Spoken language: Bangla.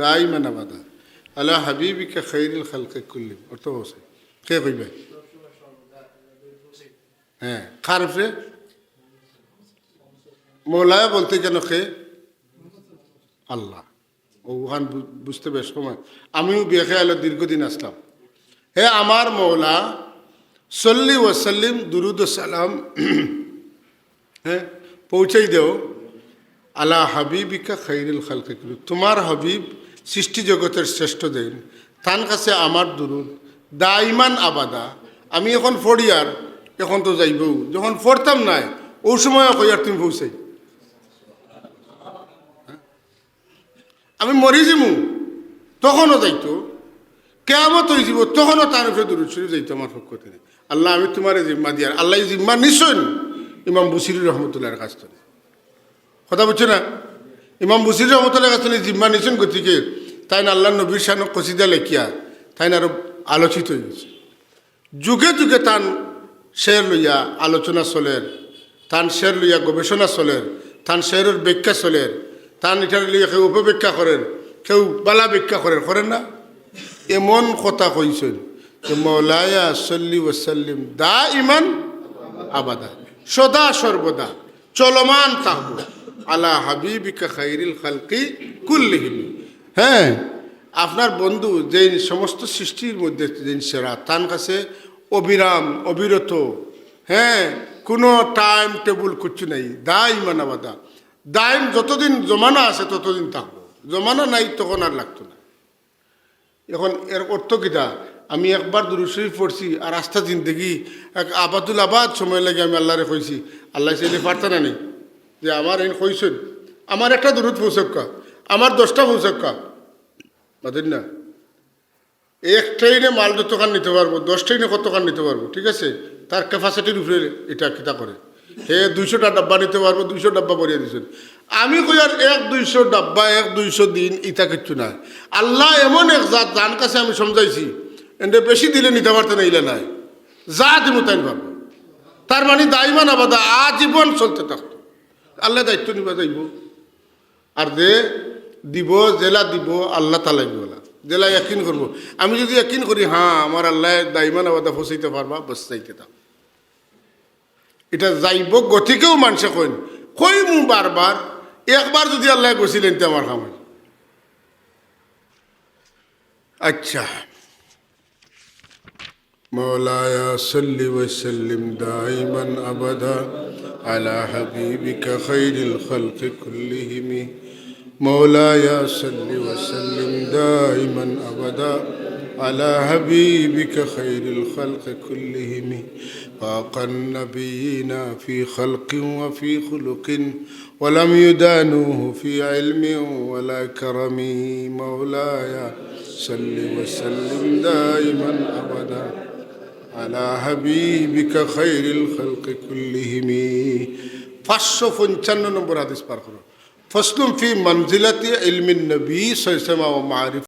দাইমান আবাদা আলা হাবিবিকা খৈরুল খালকে কুল্লিম অর্থ বসে কে কইবে হ্যাঁ খারফে মৌলায় বলতে কেন খে আল্লাহ ওখান বু- বুঝতে বেশ সময় আমিও বিয়ে খেয়াল দীর্ঘদিন আসলাম হে আমার মৌলা সল্লি ওয়াসাল্লিম দুরুদ সালাম হ্যাঁ পৌঁছাই দেও আলা হাবিবিকা খৈরুল খালকে কুল্লিম তোমার হাবিব সৃষ্টি জগতের শ্রেষ্ঠ দেন। তার কাছে আমার দুরুদ দাইমান আবাদা। আমি এখন ফড়িয়ার এখন তো যাইবও যখন ফরতাম নাই ওই সময় কইয়ার তুমি পৌঁছাই আমি মরি যাব তখনও যাইতো। কেমত হয়ে যাব তখনও তার উপরে দূর শরীফ যাইতো আমার পক্ষ থেকে আল্লাহ, আমি তোমার জিম্মা দিয়ার আল্লাহ জিম্মা নিশ্চয় ইমাম বুসির রহমতুল্লাহর কাছ থেকে কথা বুঝছ না? ইমাম বুসির রহমতুল্লাহ থেকে জিম্মা নিছেন গতিকে তাই না আল্লাহ নবীর শান কসিদা লেখিয়া তাই না আরও আলোচিত হয়ে গেছে। যুগে যুগে তান শের লইয়া আলোচনা চলের তান শের লইয়া গবেষণা চলের তান শেরের ব্যাখ্যা চলের তান এটার লইয়া কেউ উপব্যাখ্যা করেন, কেউ বালা ব্যাখ্যা করেন করেন না? এমন কথা কইছেন যে মৌলায়া সল্লি ওসাল্লিম দা ইমান আবাদা, সদা সর্বদা, চলমান থাকব আলা হাবিবিকা খাইরিল খালকি কুল্লিহিম। হ্যাঁ আপনার বন্ধু যে সমস্ত সৃষ্টির মধ্যে যে সেরা, তার কাছে অবিরাম, অবিরত হ্যাঁ কোনো টাইম টেবুল কিছু নাই দায় মানাবাদা দাইম যতদিন জমানা আছে ততদিন থাকব। জমানা নাই তখন আর লাগতো না। এখন এর অর্থ কিটা আমি একবার দুরুশরীফ পড়ছি আর আস্থা জিন্দগি, এক আবাদুল আবাদ সময় লাগে আমি আল্লাহরে কইছি। আল্লাহ চাইলে পারত না নেই যে আমার এই কইছেন আমার একটা দূরত পৌঁছক্কা আমার দশটা পৌঁছক্কা বাদেন না। এক ট্রেনে মাল যতখান নিতে পারব, দশ ট্রেনে কতখান নিতে পারব, ঠিক আছে? তার ক্যাপাসিটির উপরে এটা কিতা করে। হে দুইশোটা ডাব্বা নিতে পারব, দুইশো ডাব্বা ভরিয়ে দিয়েছেন আমি কই আর এক দুইশো ডাব্বা, এক দুইশো দিন ইটা কিচ্ছু নাই। আল্লাহ এমন এক জাত, যার কাছে আমি সমঝাইছি এতে বেশি দিলে নিতে পারতে না, ইলে নাই। যা দিব তাই পারব তার মানে দায়মান আবাদা আজীবন চলতে থাকতো আল্লাহ দায়িত্ব নিবা যাইব আর যে দিব জেলা দিব আল্লাহ তালাই বলা জেলা একিন করবো আমি যদি একিন করি হ্যাঁ আমার আল্লাহ দাইমান আবাদা ফসাইতে পারবা বস চাইতে থাক এটা যাইব গতিকেও মানুষে কইন কই মু বারবার একবার যদি আল্লাহ গছিলেন তে আমার খামার আচ্ছা مولاي صل وسلم دائما ابدا على حبيبك خير الخلق كلهم. مولاي صل وسلم دائما أبدا. على حبيبك خير الخلق كلهم. فاق النبيين في خلق وفي خلق. ولم يدانوه في علم ولا كرم. مولاي صل وسلم دائما أبدا. على حبيبك خير الخلق كلهم পাঁচশো পঞ্চান্ন নম্বর হাদিস পার করো ফসলুম ফি মঞ্জিলাতি ইলমিন নবী সৈসমা ও মারিফ